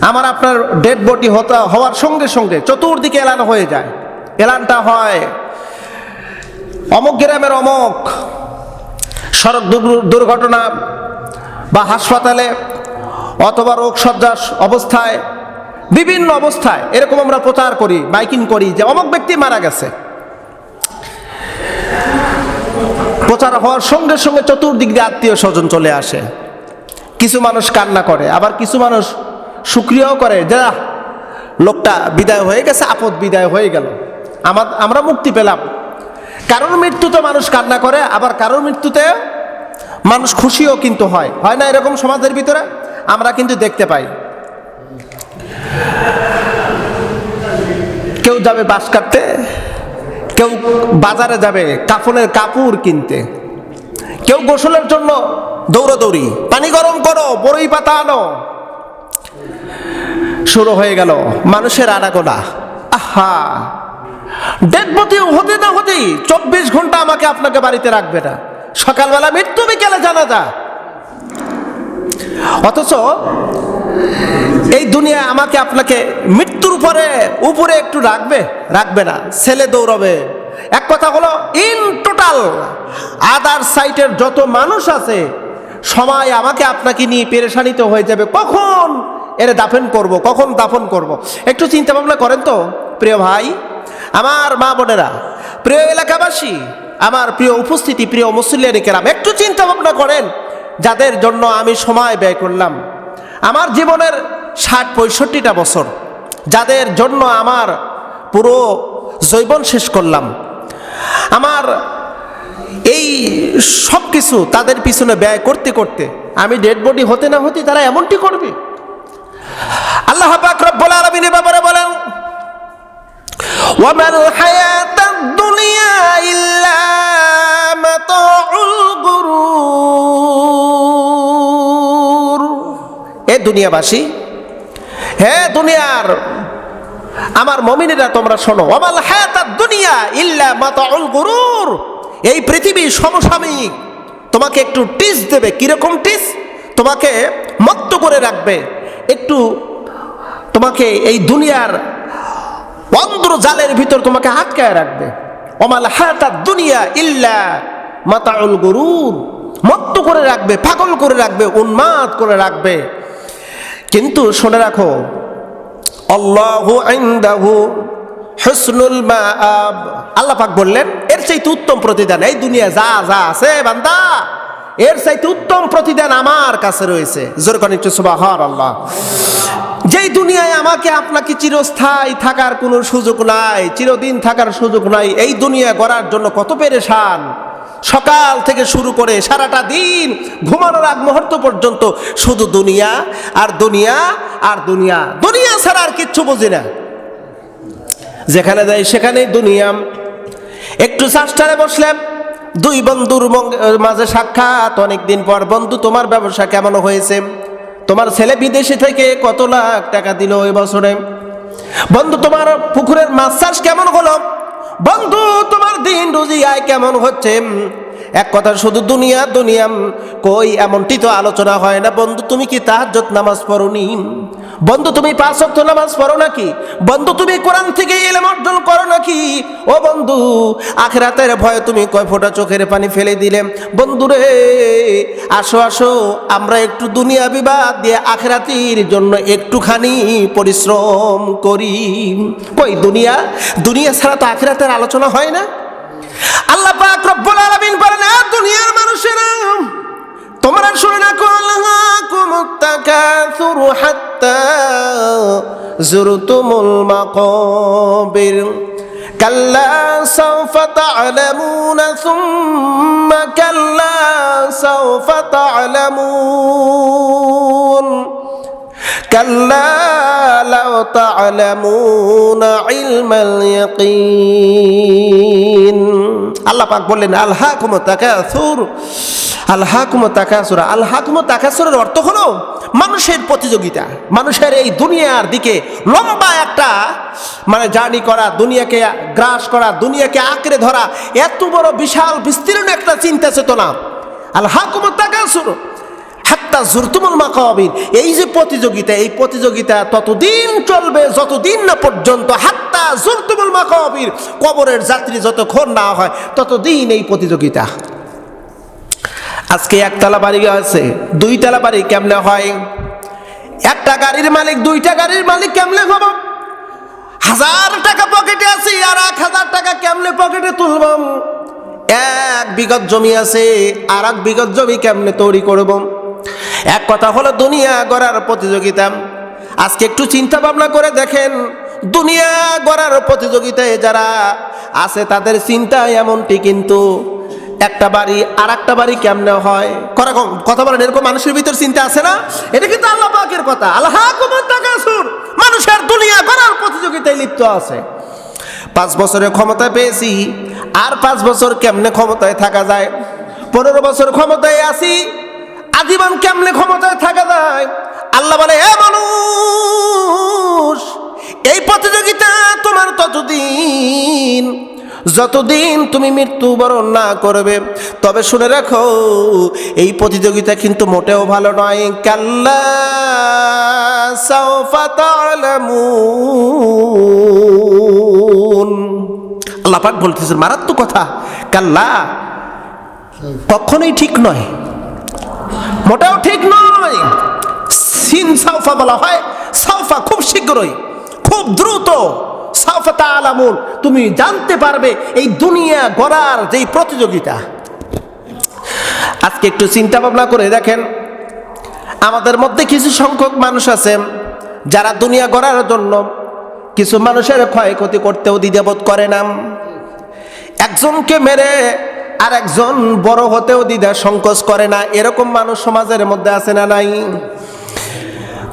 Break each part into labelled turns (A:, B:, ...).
A: আমার আপনার dead body হওয়ার সঙ্গে সঙ্গে চতুর্দিকে এলান হয়ে যায়। এলানটা হয় অমুক গ্রামের অমুক সড়ক দুর্ঘ- দুর্ঘটনা বা হাসপাতালে অথবা রোগ সজ্জার অবস্থায়, বিভিন্ন অবস্থায়, এরকম আমরা প্রচার করি বাইকিং করি যে অমুক ব্যক্তি মারা গেছে। প্রচার হওয়ার সঙ্গে সঙ্গে চতুর্দিক দিয়ে আত্মীয় স্বজন চলে আসে। কিছু মানুষ কান্না করে, আবার কিছু মানুষ সুক্রিয়াও করে যা লোকটা বিদায় হয়ে গেছে, আপদ বিদায় হয়ে গেল। আমার, আমরা মুক্তি পেলাম। কারোর মৃত্যুতে মানুষ কান্না করে, আবার কারোর মৃত্যুতে মানুষ খুশিও কিন্তু হয়। হয় না এরকম সমাজের ভিতরে? আমরা কিন্তু দেখতে পাই। কেউ যাবে বাস কাটতে, কেউ বাজারে যাবে কাফনের কাপড় কিনতে। কেউ গোসলের জন্য দৌড়াদৌড়ি। পানি গরম করো বড়ই পাতা আনো। শুরু হয়ে গেল মানুষের আনাগোনা। আহা! ডেড বডি হতে না হতেই চব্বিশ ঘণ্টা আমাকে আপনাকে বাড়িতে রাখবে না। সকালবেলা মৃত্যু বিকেলে জানা যা অথচ এই দুনিয়া আমাকে আপনাকে মৃত্যুর উপরে উপরে একটু রাখবে? রাখবে না, ছেলে দৌড়বে। এক কথা হলো ইন টোটাল আদার সাইটের যত মানুষ আছে সময় আমাকে আপনাকে নিয়ে পেরেশানিতে হয়ে যাবে। কখন? এর দাফন করব, কখন দাফন করব? একটু চিন্তা ভাবনা করেন তো, প্রিয় ভাই, আমার মা বোনেরা, প্রিয় এলাকাবাসী, আমার প্রিয় উপস্থিতি, প্রিয় মুসল্লিয়ানি কেরাম, একটু চিন্তা ভাবনা করেন, যাদের জন্য আমি সময় ব্যয় করলাম। আমার জীবনের ষাট পঁয়ষট্টিটা বছর, যাদের জন্য আমার পুরো জৈবন শেষ করলাম। আমার এই সব কিছু তাদের পিছনে ব্যয় করতে করতে আমি ডেড বডি হতে না হতে তারা এমনটি করবে? আল্লাহ পাক রব্বুল আলামিনের ব্যাপারে বলেন, ওয়ামাল হায়াতাদ দুনিয়া ইল্লা মাতাউল গুরুর। এ দুনিয়াবাসী, হে দুনিয়ার, আমার মমিনেরা তোমরা শোনো, ওয়ামাল হায়াতাদ দুনিয়া ইল্লা মাতাউল গুরুর। এই পৃথিবী সমসাময়িক, তোমাকে একটু টিস দেবে। কীরকম টিস? তোমাকে মত্ত করে রাখবে। একটু তোমাকে এই দুনিয়ার অন্ধ্র জালের ভিতর তোমাকে আটকায় রাখবে। অমাল হায়াত দুনিয়া ইল্লা মাতাউল গরুর। মত্ত করে রাখবে, পাগল করে রাখবে, উন্মাদ করে রাখবে। কিন্তু শুনে রাখো, আল্লাহু ইনদাহু হুসনুল আল্লাহ পাক বললেন, এর চাইতে উত্তম প্রতিদান এই দুনিয়া যা যা আছে, বান্দা। এর চাইতে উত্তম প্রতিদান আমার কাছে রয়েছে। জোর করেন একটু সুবহান আল্লাহ যেই দুনিয়ায় আমাকে আপনাকে চিরস্থায়ী থাকার কোনো সুযোগ নাই চিরদিন থাকার সুযোগ নাই এই দুনিয়া গড়ার জন্য কত পেরেশান। সকাল থেকে শুরু করে সারাটা দিন ঘুমানোর আগ মুহূর্ত পর্যন্ত শুধু দুনিয়া আর দুনিয়া আর দুনিয়া। দুনিয়া ছাড়া আর কিচ্ছু বুঝি না। যেখানে যাই সেখানেই দুনিয়া একটু চাষটারে বসলাম। দুই বন্ধুর মাঝে সাক্ষাৎ, অনেকদিন পর, বন্ধু, তোমার ব্যবসা কেমন হয়েছে? তোমার ছেলে বিদেশে থেকে কত লাখ টাকা দিল এই বছরে? বন্ধু, তোমার পুকুরের মাছ চাষ কেমন হলো? বন্ধু, তোমার দিন রুজি আয় কেমন হচ্ছে? এক কথা শুধু দুনিয়া দুনিয়া কই এমনটি তো আলোচনা হয় না। বন্ধু, তুমি কি তাহাজ্জত নামাজ পড়নি? বন্ধু, তুমি পাঁচ ওয়াক্ত নামাজ পড়ো নাকি? বন্ধু, তুমি কোরআন থেকে ইলম অর্জন করো নাকি? ও বন্ধু, আখরাতের ভয়ে তুমি কয় ফোঁটা চোখের পানি ফেলে দিলে? বন্ধু রে, আসো আসো, আমরা একটু দুনিয়া বিবাদ দিয়ে আখরাতির জন্য একটুখানি পরিশ্রম করি। কই দুনিয়া? দুনিয়া ছাড়া তো আখরাতের আলোচনা হয় না? আল্লাহ পাক রব্বুল আলামিন বলেন "আ দুনিয়ার মানুষেরা, তোমরা শুনে রাখো আল্লাহকুম তাকাসুরু হাত্তা জুরতুমুল মাকাবির। কাল্লা সাওফা তা'লামুনা সুম্মা কাল্লা সাওফা তা'লামুন। كلا لو تعلمون علم اليقين আল্লাহ পাক বললেন আল্লাহ কুম তাকাসুর আল্লাহ কুম তাকাসুর আল্লাহ কুম তাকাসুরের অর্থ হলো মানুষের প্রতিযোগিতা মানুষের এই দুনিয়ার দিকে লম্বা একটা মানে জার্নি করা দুনিয়াকে গ্রাস করা দুনিয়াকে আঁকড়ে ধরা এত বড় বিশাল বিস্তীর্ণ একটা চিন্তা চেতনা আল্লাহ কুম তাকাসুর হাত্তা জুরতুমুল মাকাবির। এই যে প্রতিযোগিতা, এই প্রতিযোগিতা ততদিন চলবে, যতদিন না পর্যন্ত হাত্তা জুরতুমুল মাকাবির কবরের যাত্রী যত যতক্ষণ না হয়, ততদিন এই প্রতিযোগিতা। আজকে একতলা বাড়ি আছে দুইতলা বাড়ি কেমনে হয়? একটা গাড়ির মালিক, দুইটা গাড়ির মালিক কেমনে হব হাজার টাকা পকেটে আছে আর এক হাজার টাকা কেমনে পকেটে তুলব? এক বিগত জমি আছে আর এক বিগত জমি কেমনে তৈরি করব? এক কথা হলো দুনিয়া গড়ার প্রতিযোগিতা। আজকে একটু চিন্তা ভাবনা করে দেখেন, দুনিয়া গড়ার প্রতিযোগিতায় যারা আছে তাদের চিন্তা এমনটি কিন্তু একটা বাড়ি আর একটা বাড়ি কেমনে হয়? করকম কথা বলেন, এরকম মানুষের ভিতর চিন্তা আছে না? এটা কিন্তু আল্লাহ পাকের কথা। আল্লাহ মানুষের দুনিয়া গড়ার প্রতিযোগিতায় লিপ্ত আছে। পাঁচ বছরের ক্ষমতা পেয়েছি, আর পাঁচ বছর কেমনে ক্ষমতায় থাকা যায়? পনেরো বছর ক্ষমতায় আসি আজীবন কেমনে ক্ষমতায় থাকা যায়? আল্লাহ বলে, এ মানুষ, এই প্রতিযোগিতা তোমার ততদিন, যতদিন তুমি মৃত্যুবরণ না করবে। তবে শুনে রাখো, এই প্রতিযোগিতা কিন্তু মোটেও ভালো নয়। কাল্লা সাউফা তা'লামুন আল্লাহ পাক বলতেছেন, মারাত্মক কথা। কাল্লা, কখনোই ঠিক নয়। মোটেও ঠিক নয়। সিন সাউফা বলা হয়। সাউফা খুব শীঘ্রই, খুব দ্রুত। সাউফা তালামুন তুমি জানতে পারবে এই দুনিয়া গড়ার যেই প্রতিযোগিতা। আজকে একটু চিন্তা ভাবনা করে দেখেন, আমাদের মধ্যে কিছু সংখ্যক মানুষ আছে, যারা দুনিয়া গড়ার জন্য কিছু মানুষের ক্ষয়ক্ষতি করতেও দ্বিধাবোধ করে না। একজনকে মেরে আর একজন বড় হতেও দ্বিধা সংকোচ করে না। এরকম মানুষ সমাজের মধ্যে আছে না নাই?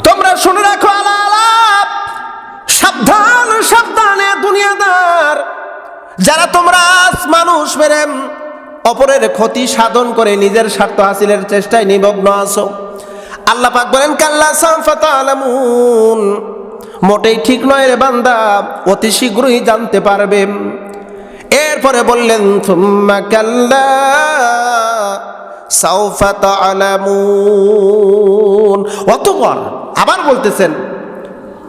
A: তোমরা শুনে রাখো আলা আলাপ। সাবধান, সাবধানে দুনিয়াদার। যারা তোমরা মানুষ মেরে অপরের ক্ষতি সাধন করে নিজের স্বার্থ হাসিলের চেষ্টায় নিমগ্ন আছো। আল্লাহ পাক বলেন, কাল্লা সাফাতালামুন মোটেই ঠিক নয় রে বান্দা, অতি শীঘ্রই জানতে পারবে। এরপরে বললেন, থুম্মা কাল্লা, সাউফা তালামুন অতপর আবার বলতেছেন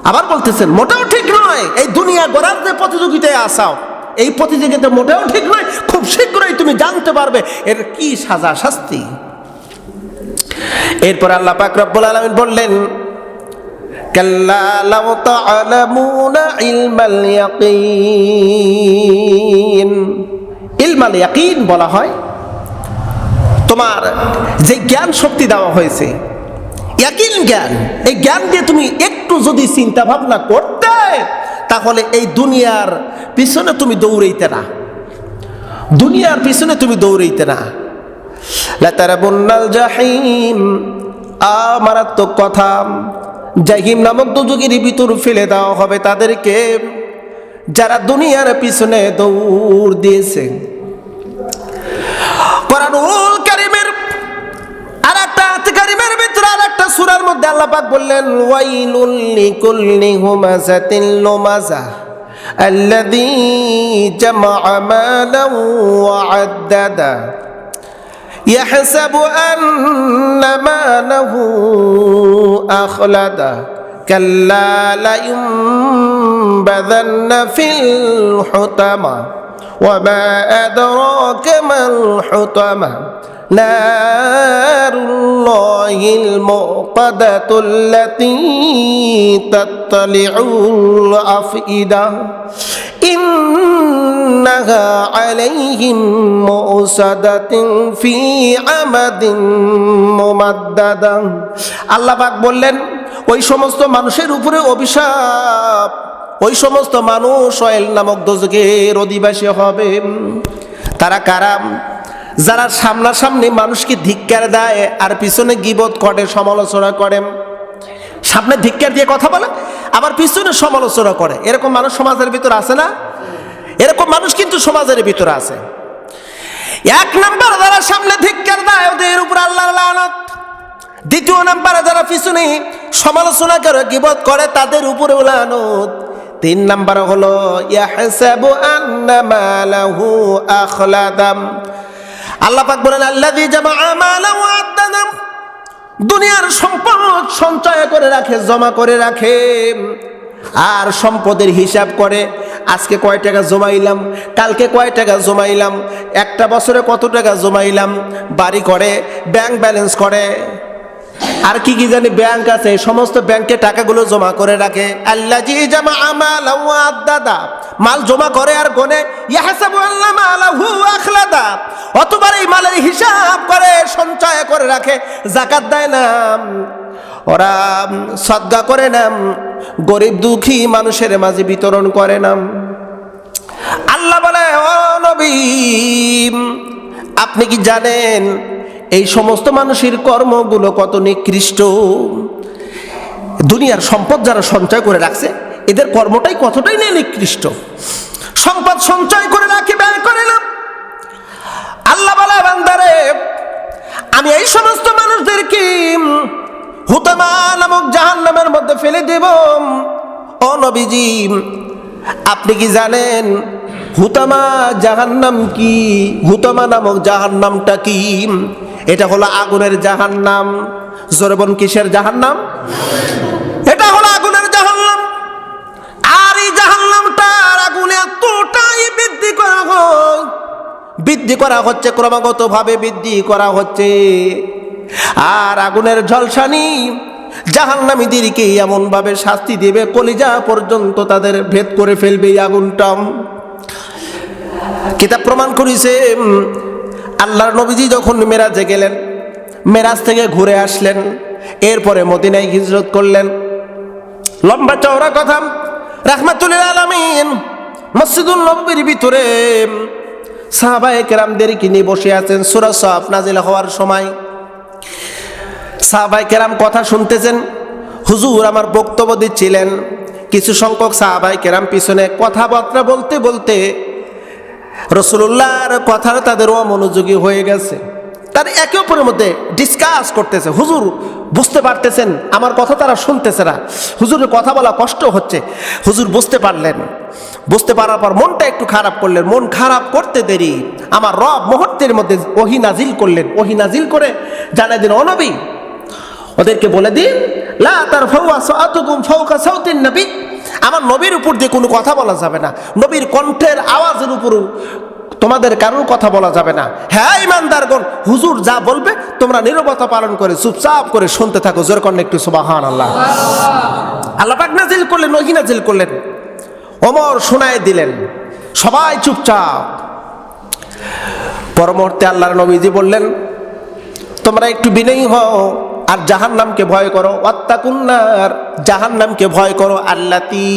A: আবার বলতেছেন, মোটেও ঠিক নয়, এই দুনিয়া গড়ার যে প্রতিযোগিতায় আসাও, এই প্রতিযোগিতা মোটেও ঠিক নয়, খুব শীঘ্রই তুমি জানতে পারবে এর কি সাজা শাস্তি। এরপর আল্লাহ পাক রব্বুল আলামিন বললেন, কাল্লা লাউ তা'লামুনা ইলমাল ইয়াকিন। ইলমাল ইয়াকিন বলা হয়। তোমার যে জ্ঞান শক্তি দেওয়া হয়েছে, ইয়াকিন জ্ঞান, এই জ্ঞান দিয়ে তুমি একটু যদি চিন্তা ভাবনা করতে, তাহলে এই দুনিয়ার পিছনে তুমি দৌড়াইতে না। দুনিয়ার পিছনে তুমি দৌড়াইতে না। লাতারাবুন্নাল জাহিম আ মারাত্মক কথা। জাহিম নামক দুযুগের ভিতর ফেলে দেওয়া হবে তাদেরকে। যারা দুনিয়ার পিছনে দৌড় দিয়েছে কোরআনুল কারিমের আর একটা আয়াত কারিমের ভিতরে আর একটা সূরার মধ্যে আল্লাহ পাক বললেন ওয়াইলুল লিকুল্লি হুমাযাতিন লুমাযা الذي جمع مالا وعددا يحسب أن ماله أخلده كلا لينبذن في الحطمة وما أدراك ما الحطمة نار الله الموقدة التي تطلع الأفئدة إنها عليهم مؤصدة في عمد ممددة আল্লাহ পাক বললেন ওই সমস্ত মানুষের উপরে অভিশাপ, ওই সমস্ত মানুষ অয়েল নামক দোজকের অধিবাসী হবে। তারা কারাম যারা সামনাসামনি মানুষকে ধিক্কার দেয় আর পিছনে গিবত করে, সমালোচনা করে। সামনে ধিক্কার দিয়ে কথা বলে, আবার পিছনে সমালোচনা করে। এরকম মানুষ সমাজের ভিতর আছে না? এরকম মানুষ কিন্তু সমাজের ভিতরে আছে। এক নাম্বার, যারা সামনে ধিক্কার দেয়, ওদের উপর আল্লাহ লানত। দ্বিতীয় নাম্বারে যারা পিছনে সমালোচনা করে, গিবত করে, তাদের উপরে লানত তিন নাম্বার হলো, ইয়াহসাবু আন্না মালাহু আখলাদাম। আল্লাহ পাক বলেন, আল্লাযী জামাআ মালাহু আদ্দাদাম দুনিয়ার সম্পদ সঞ্চয় করে রাখে, জমা করে রাখে। আর সম্পদের হিসাব করে, আজকে কয় টাকা জমাইলাম, কালকে কয় টাকা জমাইলাম, একটা বছরে কত টাকা জমাইলাম, বাড়ি করে, ব্যাংক ব্যালেন্স করে। আর কি কি জানি ব্যাংক আছে সমস্ত ব্যাংকে টাকাগুলো জমা করে রাখে। আল্লাহ জি জামা আমাল দাদা মাল জমা করে আর গনে ইয়াহসাবু আল্লাহ মালাহু আখলাদা। অতবার এই মালের হিসাব করে, সঞ্চয় করে রাখে জাকাত দেয় না ওরা সদ্গা করে না গরিব দুঃখী মানুষের মাঝে বিতরণ করে না আল্লাহ বলে, ও নবী, আপনি কি জানেন এই সমস্ত মানুষের কর্মগুলো কত নিকৃষ্ট। দুনিয়ার সম্পদ যারা সঞ্চয় করে রাখছে, এদের কর্মটাই কতটাই না নিকৃষ্ট। সম্পদ সঞ্চয় করে রাখে ব্যয় করে না। আল্লাহ বান্দারে, আমি এই সমস্ত মানুষদেরকে হুতামা নামক জাহান নামের মধ্যে ফেলে দেব। ও নবীজি, আপনি কি জানেন হুতামা জাহান্নাম কি? হুতামা নামক জাহান্নামটা কি? এটা হলো আগুনের জাহান্নাম। জোরবন কিসের জাহান্নাম? এটা হলো আগুনের জাহান্নাম। আর এই জাহান্নামটার আগুনে এতটাই বৃদ্ধি করা হয় বৃদ্ধি করা হচ্ছে ক্রমাগত ভাবে বৃদ্ধি করা হচ্ছে। আর আগুনের ঝলসানি জাহান্নামীদেরকে এমন ভাবে শাস্তি দেবে, কলিজা পর্যন্ত তাদের ভেদ করে ফেলবে এই আগুনটা। কিতাব প্রমাণ করেছে আল্লাহর নবীজি যখন মেরাজে গেলেন, মেরাজ থেকে ঘুরে আসলেন, এরপরে মদিনায় হিজরত করলেন। লম্বা চওড়া কথা, রাহমাতুল্লিল আলামিন মসজিদুল নবীর ভিতরে সাহাবায়ে কেরামদেরকে নিয়ে বসে আছেন, সূরা সাফ নাজিল হওয়ার সময়। সাহাবাই কেরাম কথা শুনতেছেন, হুজুর আমার বক্তব্য দিচ্ছিলেন, কিছু সংখ্যক সাহাবাই কেরাম পিছনে কথাবার্তা বলতে বলতে রসুল্লাহর কথার তাদের অমনোযোগী হয়ে গেছে। তার একে অপরের মধ্যে ডিসকাস করতেছে। হুজুর, বুঝতে পারতেছেন, আমার কথা তারা শুনতেছে না। হুজুরের কথা বলা কষ্ট হচ্ছে। হুজুর, বুঝতে পারলেন। বুঝতে পারার পর মনটা একটু খারাপ করলেন। মন খারাপ করতে দেরি। আমার রব মুহূর্তের মধ্যে ওহি নাজিল করলেন। ওহি নাজিল করে জানাই দিন অনবী ওদেরকে বলে দিন, লা তার ফৌকা সাউতিন নবী। আমার নবীর উপর দিয়ে কোনো কথা বলা যাবে না। নবীর কণ্ঠের আওয়াজের উপর তোমাদের কারোর কথা বলা যাবে না। হ্যাঁ ইমানদারগণ, হুজুর যা বলবে, তোমরা নিরবতা পালন করে, চুপচাপ করে শুনতে থাকো। জোর কন্যা একটু সুবাহান আল্লাহ আল্লাহ পাক নাজিল করলেন নহি নাজিল করলেন। অমর শোনায় দিলেন। সবাই চুপচাপ। পরমুহূর্তে আল্লাহর নবীজি বললেন, তোমরা একটু বিনয়ী হও। আর জাহান নামকে ভয় করো ওয়াত্তাকুন্নার জাহান নামকে ভয় করো, আল্লাতি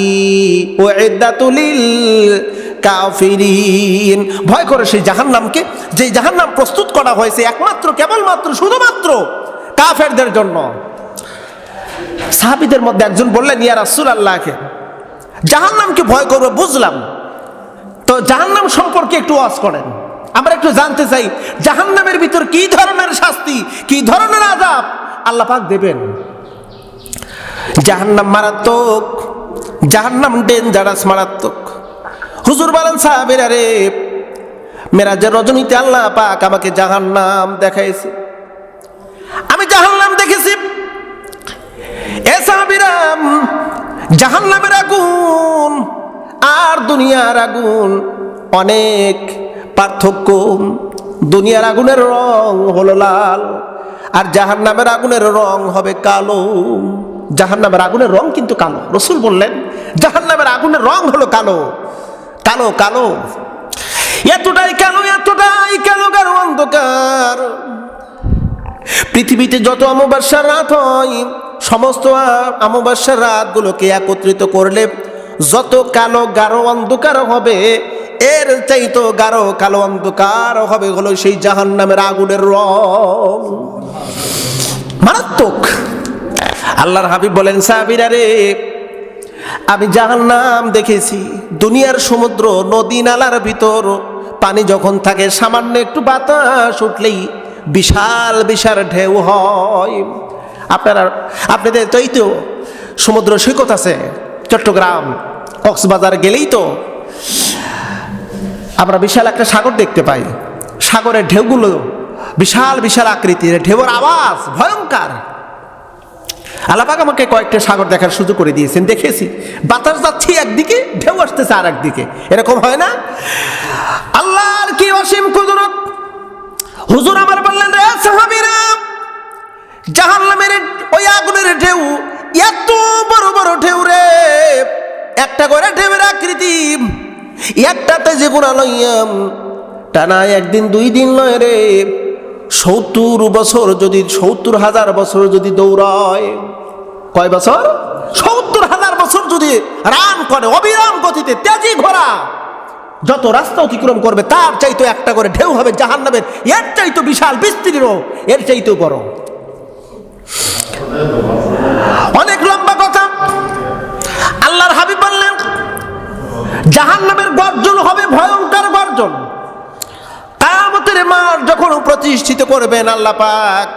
A: ও এদাতুলিল কাফিরিন। ভয় করো সেই জাহান নামকে যে জাহান নাম প্রস্তুত করা হয়েছে একমাত্র, কেবলমাত্র, শুধুমাত্র কাফেরদের জন্য। সাহাবিদের মধ্যে একজন বললেন, ইয়া রাসূল আল্লাহকে জাহান নামকে ভয় করব, বুঝলাম। তো জাহান্নাম সম্পর্কে একটু ওয়াজ করেন। আমরা একটু জানতে চাই, জাহান্নামের ভিতর কি ধরনের শাস্তি, কি ধরনের আজাব আল্লাহ পাক দেবেন? জাহান্নাম মারাত্মক, জাহান্নাম ডেঞ্জারাস মারাত্মক। হুজুর বলেন, সাহাবের আরে মেরাজের রজনীতে আল্লাহ পাক আমাকে জাহান্নাম দেখাইছে। আমি জাহান্নাম দেখেছি। এ সাহাবিরাম জাহান্নামের আগুন আর দুনিয়ার আগুন অনেক পার্থক্য দুনিয়ার আগুনের রং হলো লাল আর জাহান নামের আগুনের রং হবে কালো। জাহান নামের আগুনের রং কিন্তু কালো। রসুল বললেন জাহান নামের আগুনের রং হলো কালো। কালো কালো। এতটাই কালো এতটাই কালো কালো অন্ধকার। পৃথিবীতে যত অমাবস্যার রাত হয়, সমস্ত অমাবস্যার রাতগুলোকে একত্রিত করলে যত কালো, গাঢ় অন্ধকার হবে এর চাইতো গাঢ় কালো অন্ধকার হবে হলো সেই জাহান নামের আগুনের রং। মারাত্মক। আল্লাহর হাবিব বলেন, সাহাবিরা রে, আমি জাহান্নাম দেখেছি। দুনিয়ার সমুদ্র, নদী নালার ভিতর। পানি যখন থাকে, সামান্য একটু বাতাস উঠলেই বিশাল বিশাল ঢেউ হয়। আপনারা, আপনাদের তো সমুদ্র সৈকত আছে, চট্টগ্রাম, কক্সবাজার গেলেই তো আমরা বিশাল একটা সাগর দেখতে পাই। সাগরের ঢেউগুলো বিশাল বিশাল আকৃতির। ঢেউর আওয়াজ ভয়ঙ্কর। আল্লাপাক আমাকে কয়েকটা সাগর দেখার সুযোগ করে দিয়েছেন। দেখেছি, বাতাস যাচ্ছে একদিকে, ঢেউ আসতেছে আর একদিকে এরকম হয় না? আল্লাহর কি অসীম কুদরত? হুজুর আমার বললেন রে সাহাবীরা, জাহান্নামের ওই আগুনের ঢেউ এত বড় বড় ঢেউ রে। একটা করে ঢেউয়ের আকৃতি একটাতে যে গোড়া লইয়াম টানা একদিন দুই দিন লয় রে। সত্তর বছর যদি, সত্তর হাজার বছর যদি দৌড়ায়, কয় বছর? সত্তর হাজার বছর যদি রান করে অবিরাম গতিতে, তেজি ঘোড়া, যত রাস্তা অতিক্রম করবে, তার চাইতো একটা করে ঢেউ হবে জাহান নামের এর চাইতো বিশাল বিস্তীর্ণ, এর চাইতো বড়। করবেন আল্লাহ পাক।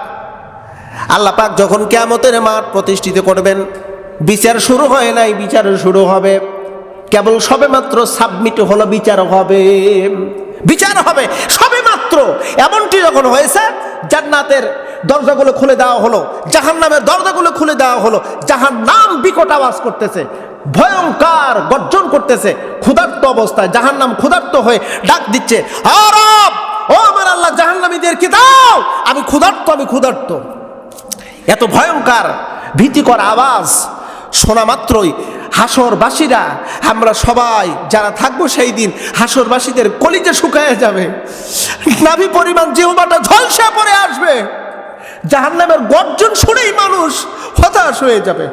A: আল্লাহ পাক যখন কেমতের মাঠ প্রতিষ্ঠিত করবেন, বিচার শুরু হয় নাই, বিচার শুরু হবে। কেবল সবে মাত্র সাবমিট হলো বিচার হবে। বিচার হবে সবে মাত্র এমনটি যখন হয়েছে, জান্নাতের দরজাগুলো খুলে দেওয়া হলো জাহান নামের দরজাগুলো খুলে দেওয়া হলো জাহান নাম বিকট আওয়াজ করতেছে, ভয়ঙ্কর গর্জন করতেছে, ক্ষুধার্ত অবস্থায় জাহান নাম ক্ষুধার্ত হয়ে ডাক দিচ্ছে, আরব! ও আমার আল্লাহ, জাহান্নামীদেরকে দাও। আমি ক্ষুধার্ত আমি ক্ষুধার্ত। এত ভয়ঙ্কর, ভীতিকর আওয়াজ। শোনা মাত্রই হাসরবাসীরা, আমরা সবাই যারা থাকব সেই দিন হাসরবাসীদের কলিজে শুকায় যাবে। নাভি পরিমাণ জিহবাটা ঝলসে পড়ে আসবে, জাহান্নামের গর্জন শুনেই মানুষ হতাশ হয়ে যাবে।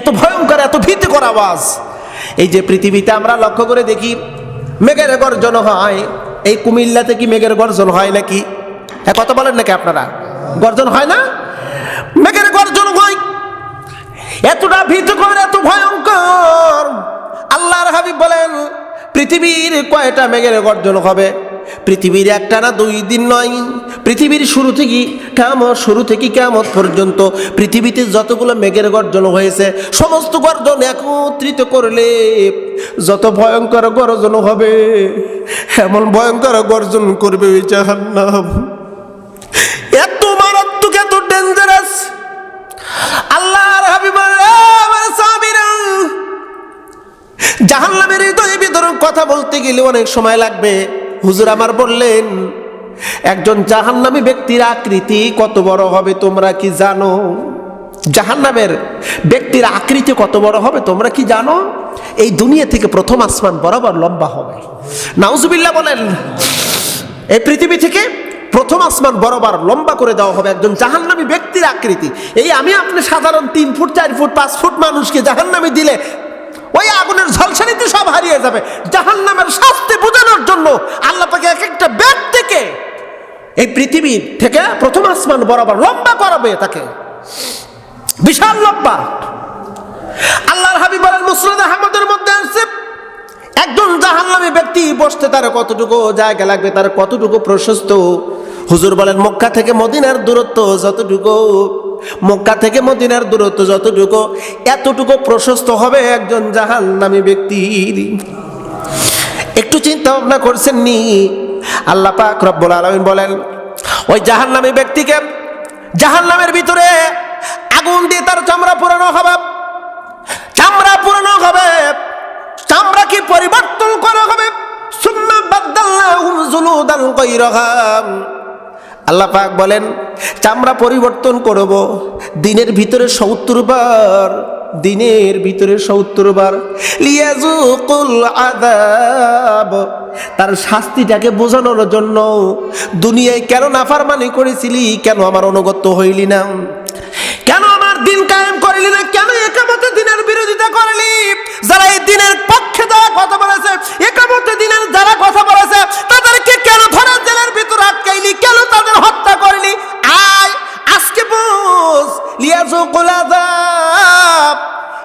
A: এত ভয়ঙ্কর, এত ভীতিকর আওয়াজ। এই যে পৃথিবীতে আমরা লক্ষ্য করে দেখি, মেঘের গর্জন হয় এই কুমিল্লাতে কি মেঘের গর্জন হয় নাকি? হ্যাঁ কথা বলেন নাকি আপনারা? গর্জন হয় না? মেঘের গর্জন হয়। এতটা ভীতিকর এত ভয়ঙ্কর। আল্লাহর হাবিব বলেন, পৃথিবীর কয়টা মেঘের গর্জন হবে? পৃথিবীর একটা না দুই দিন নয়? পৃথিবীর শুরু থেকে কেমন, শুরু থেকে কেমন পর্যন্ত পৃথিবীতে যতগুলো মেঘের গর্জন হয়েছে, সমস্ত গর্জন একত্রিত করলে যত ভয়ঙ্কর গর্জন হবে এমন ভয়ঙ্কর গর্জন করবে ওই জাহান্নাম। এত মারাত্মক, এত ডেঞ্জারাস আল্লাহর হাবিব আমার সাহাবীরা জাহান্নামের হৃদয়ে ভিতরে কথা বলতে গেলে অনেক সময় লাগবে। হুজুর আমার বললেন, একজন জাহান্নামী ব্যক্তির আকৃতি কত বড় হবে তোমরা কি জানো? জাহান্নামের ব্যক্তির আকৃতি কত বড় হবে তোমরা কি জানো? এই দুনিয়া থেকে প্রথম আসমান বরাবর লম্বা হবে। নাউজুবিল্লাহ বলেন, এই পৃথিবী থেকে প্রথম আসমান বরাবর লম্বা করে দেওয়া হবে একজন জাহান্নামী ব্যক্তির আকৃতি। এই আমি আপনি সাধারণ তিন ফুট, চার ফুট, পাঁচ ফুট মানুষকে জাহান্নামী দিলে ওই আগুনের ঝলসানিতে সব হারিয়ে যাবে। জাহান্নামের শাস্তি বোঝানোর জন্য আল্লাহ পাকে এক একটা ব্যক্তিকে এই পৃথিবী থেকে প্রথম আসমান বরাবর লম্বা করাবে তাকে। বিশাল লম্বা। আল্লাহর হাবিব বলেন মুসরাদ আহমদের মধ্যে আসছে একজন জাহান্নামী ব্যক্তি বসতে তার কতটুকু জায়গা লাগবে, তার কতটুকু প্রশস্ত? হুজুর বলেন, মক্কা থেকে মদিনার দূরত্ব যতটুকু, মক্কা থেকে মদিনার দূরত্ব যতটুকু, এতটুকু প্রশস্ত হবে একজন জাহান্নামী ব্যক্তির। একটু চিন্তা ভাবনা করছেন নি? আল্লাহ পাক রব্বুল আলামিন বলেন, ওই জাহান্নামী ব্যক্তিকে জাহান্নামের ভিতরে আগুন দিয়ে তার চামড়া পুরানো হবে। চামড়া পুরানো হবে। চামড়া কি পরিবর্তন করা হবে? সুম্মা বাদদাল্লাহুম জুলুদান গায়রাহা। আল্লাহ পাক বলেন, চামড়া পরিবর্তন করব। দিনের ভিতরে সত্তর বার, দিনের ভিতরে সত্তর বার। আদাব তার শাস্তিটাকে বোঝানোর জন্য দুনিয়ায় কেন নাফারমানি করেছিলি? কেন আমার অনুগত্য হইলি না? কেন আমার দিন কায়েম করলি না? বিরোধিতা করলি যারা এই দিনের পক্ষে যারা কথা বলেছে একামতে দিনের যারা কথা বলেছে, তাদেরকে কেন ধরে জেলের ভিতর আটকাইলি কেন তাদের হত্যা করলি আয়, আজকে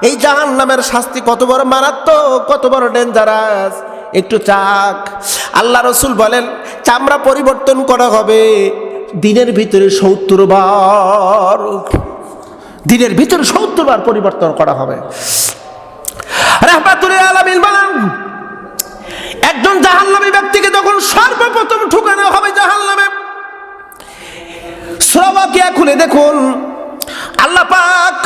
A: এই জাহান নামের শাস্তি কত বড় মারাত্মক, কত বড় ডেঞ্জারাস একটু চাক। আল্লাহ রসুল বলেন, চামড়া পরিবর্তন করা হবে দিনের ভিতরে সত্তর বার দিনের ভিতরে সত্তর বার পরিবর্তন করা হবে। একজন জাহান্নামী ব্যক্তিকে যখন সর্বপ্রথম ঠুকানো হবে জাহান্নামে, শ্রবাকিয়া খুলে দেখুন, আল্লাহ পাক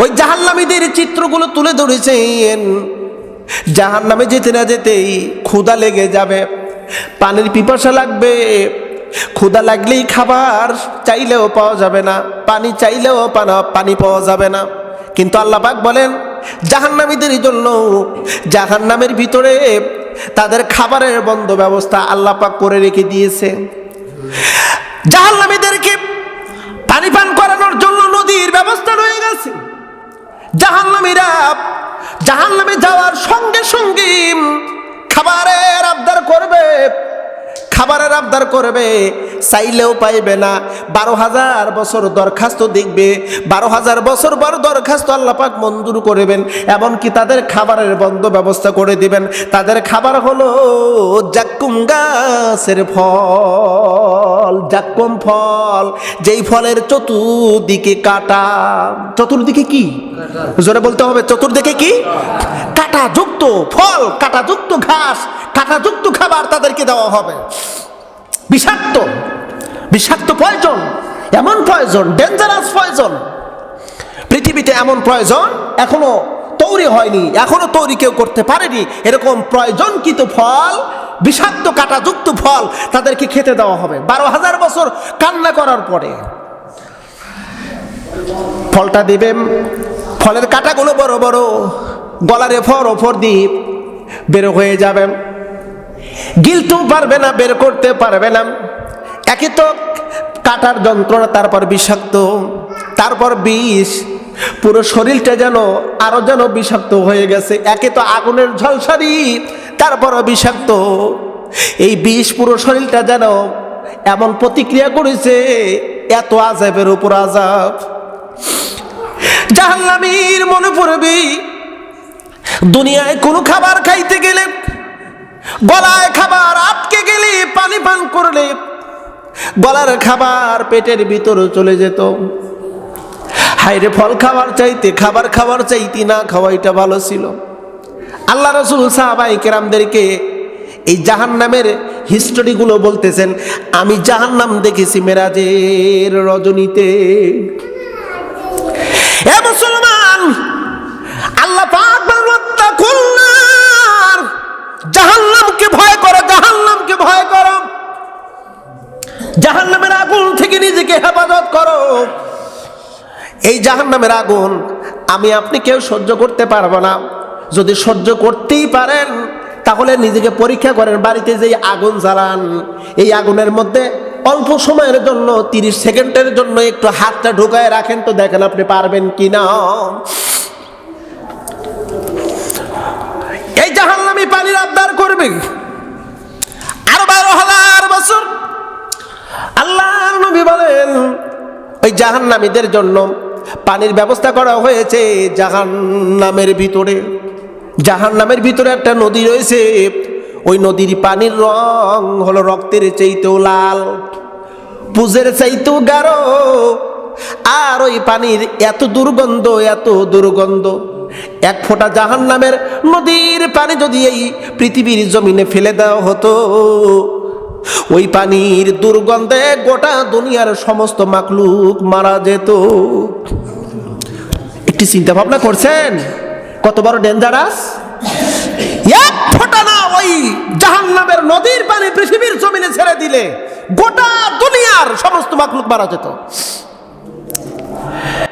A: ওই জাহান্নামীদের চিত্রগুলো তুলে ধরেছেন। জাহান্নামে যেতে না যেতেই ক্ষুধা লেগে যাবে, পানির পিপাসা লাগবে। ক্ষুধা লাগলেই খাবার চাইলেও পাওয়া যাবে না, পানি চাইলেও পানা- পাওয়া যাবে না। কিন্তু আল্লাহ পাক বলেন জাহান্নামীদের জন্য জাহান্নামের ভিতরে তাদের খাবারের বন্ধ ব্যবস্থা আল্লাহ পাক করে রেখে দিয়েছে। জাহান্নামীদেরকে পানি পান করানোর জন্য নদীর ব্যবস্থা রয়ে গেছে। জাহান্নামীরা জাহান্নামে যাওয়ার সঙ্গে সঙ্গে খাবারের আবদার করবে। খাবারের আবদার করবে, চাইলেও পাইবে না। বারো হাজার বছর দরখাস্ত দেখবে, বারো হাজার বছর পর দরখাস্ত আল্লাপাক মঞ্জুর করবেন, এমনকি তাদের খাবারের বন্ধ ব্যবস্থা করে দিবেন। তাদের খাবার হলো জাক্কুম গাছের ফল, জাক্কুম ফল। যেই ফলের চতুর্দিকে কাটা। চতুর্দিকে কি? জোরে বলতে হবে, চতুর্দিকে কি? কাটা যুক্ত ফল কাটা যুক্ত ঘাস কাটা যুক্ত খাবার তাদেরকে দেওয়া হবে। বিষাক্ত বিষাক্ত প্রয়োজন এমন প্রয়োজন ডেঞ্জারাস প্রয়োজন পৃথিবীতে এমন প্রয়োজন এখনও তৈরি হয়নি, এখনও তৈরি কেউ করতে পারেনি। এরকম প্রয়োজনকৃত ফল, বিষাক্ত কাটাযুক্ত ফল তাদেরকে খেতে দেওয়া হবে। বারো হাজার বছর কান্না করার পরে ফলটা দিবেন ফলের কাঁটাগুলো বড় বড়, গলার এফর ওফর দিয়ে বের হয়ে যাবে। গিলতেও পারবে না, বের করতে পারবে না। একে তো কাটার যন্ত্রণা, তারপর বিষাক্ত, তারপর বিষ। পুরো শরীরটা যেন আরও যেন বিষাক্ত হয়ে গেছে। একে তো আগুনের ঝলসারি তারপর বিষাক্ত। এই বিষ পুরো শরীরটা যেন এমন প্রতিক্রিয়া করেছে, এত আজাবের উপর আজাব জাহান্নামীর মনে পড়বে, দুনিয়ায় কোনো খাবার খাইতে গেলে গলায় খাবার আটকে গেলে পানি পান করলে গলার খাবার পেটের ভিতরে চলে যেত। হাইরে ফল খাবার চাইতে, খাবার খাবার চাইতে না খাওয়াইটা ভালো ছিল। আল্লাহ রসুল সাহাবাই কেরামদেরকে এই জাহান জাহান্নামের হিস্টোরিগুলো বলতেছেন, আমি জাহান্নাম দেখেছি মেরাজের রজনীতে। মুসলমান! ভয় করো। জাহান্নামের আগুন থেকে নিজেকে হেফাজত করো। এই জাহান্নামের আগুন আমি আপনি কেউ সহ্য করতে পারব না। যদি সহ্য করতেই পারেন, তাহলে নিজেকে পরীক্ষা করেন বাড়িতে যে আগুন জ্বালান। এই আগুনের মধ্যে অল্প সময়ের জন্য, তিরিশ সেকেন্ডের জন্য একটু হাতটা ঢুকায় রাখেন তো দেখেন আপনি পারবেন কি না এই জাহান্নামি পানির আবদার করবে। আল্লাহ নবী বলেন, ওই জাহান্নামীদের জন্য পানির ব্যবস্থা করা হয়েছে জাহান্নামের ভিতরে। জাহান্নামের ভিতরে একটা নদী রয়েছে, ওই নদীর পানির রং হলো রক্তের চাইতেও লাল, পুজের চাইতেও গাঢ়, আর ওই পানির এত দুর্গন্ধ এত দুর্গন্ধ। এক ফোঁটা জাহান নামের নদীর পানি যদি এই পৃথিবীর জমিনে ফেলে দেওয়া হতো ওই পানির দুর্গন্ধে গোটা দুনিয়ার সমস্ত মাকলুক মারা যেত। একটি চিন্তা ভাবনা করছেন? কত বড় ডেঞ্জারাস এক ফোঁটা না ওই জাহান্নামের নদীর পানি পৃথিবীর জমিনে ছেড়ে দিলে গোটা দুনিয়ার সমস্ত মাকলুক মারা যেত।